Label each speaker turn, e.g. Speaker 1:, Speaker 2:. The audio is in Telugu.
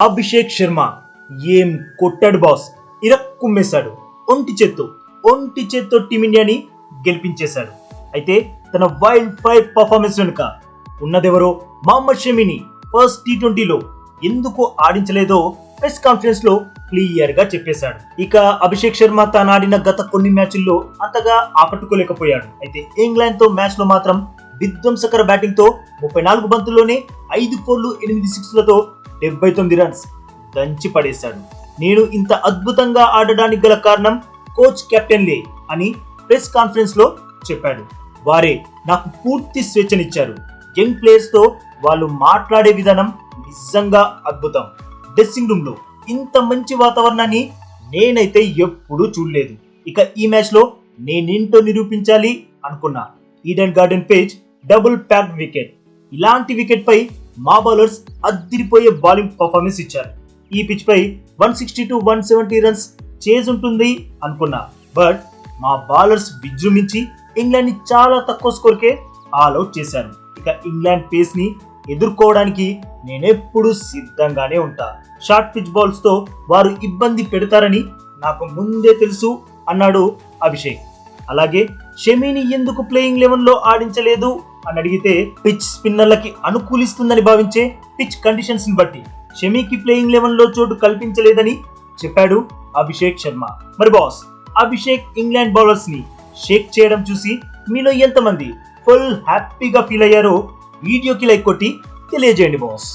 Speaker 1: అభిషేక్ శర్మ ఏం కొట్టాడు బాస్? ఇరక్కుమ్మేశాడు ఒంటి చేత్తో ఒంటి చేత్తో టీమిండియాని గెలిపించేశాడు. అయితే తన వైల్డ్ ఫైర్ పర్ఫార్మెన్స్ వెనుక ఉన్నదెవరో మహమ్మద్ షమీని ఫస్ట్ టీ ట్వంటీలో ఎందుకు ఆడించలేదో ప్రెస్ కాన్ఫరెన్స్లో క్లియర్గా చెప్పేశాడు. ఇక అభిషేక్ శర్మ తాను ఆడిన గత కొన్ని మ్యాచ్ల్లో అంతగా ఆకట్టుకోలేకపోయాడు. అయితే ఇంగ్లాండ్తో మ్యాచ్లో మాత్రం విధ్వంసకర బ్యాటింగ్తో ముప్పై నాలుగు బంతుల్లోనే ఐదు ఫోర్లు ఎనిమిది సిక్స్లతో డెబ్బై తొమ్మిది రన్స్ దంచి పడేశాడు. నేను ఇంత అద్భుతంగా ఆడడానికి గల కారణం కోచ్ కెప్టెన్ లే అని ప్రెస్ కాన్ఫరెన్స్లో చెప్పాడు. వారే నాకు పూర్తి స్వేచ్ఛనిచ్చారు. యంగ్ ప్లేయర్స్తో వాళ్ళు మాట్లాడే విధానం నిజంగా అద్భుతం. డ్రెస్సింగ్ రూమ్లో ఇంత మంచి వాతావరణాన్ని నేనైతే ఎప్పుడూ చూడలేదు. ఇక ఈ మ్యాచ్లో నేనేంటో నిరూపించాలి అనుకున్నా. Eden Garden pace double pack wicket. ఇలాంటి వికెట్ పై మా బౌలర్స్ అద్దిరిపోయే బౌలింగ్ పర్ఫార్మెన్స్ ఇచ్చారు. ఈ పిచ్ పై one sixty two one seventy runs chase ఉంటుంది అనుకున్నా. బట్ మా బౌలర్స్ విజృంభించి ఇంగ్లాండ్ని చాలా తక్కువ స్కోర్కే ఆల్అౌట్ చేశారు. ఇక ఇంగ్లాండ్ పేస్ని ఎదుర్కోవడానికి నేనెప్పుడు సిద్ధంగానే ఉంటా. షార్ట్ పిచ్ బాల్స్తో వారు ఇబ్బంది పెడతారని నాకు ముందే తెలుసు అన్నాడు అభిషేక్. అలాగే షమీని ఎందుకు ప్లేయింగ్ లెవెన్లో ఆడించలేదు? అని అడిగితే పిచ్ స్పిన్నర్లకి అనుకూలిస్తుందని భావించే పిచ్ కండిషన్స్ని బట్టి షమీకి ప్లేయింగ్ లెవెన్లో చోటు కల్పించలేదని చెప్పాడు అభిషేక్ శర్మ. మరి బాస్ అభిషేక్ ఇంగ్లాండ్ బౌలర్స్ని షేక్ చేయడం చూసి మీలో ఎంతమంది ఫుల్ హ్యాపీగా ఫీల్ అయ్యారో వీడియోకి లైక్ కొట్టి తెలియజేయండి బాస్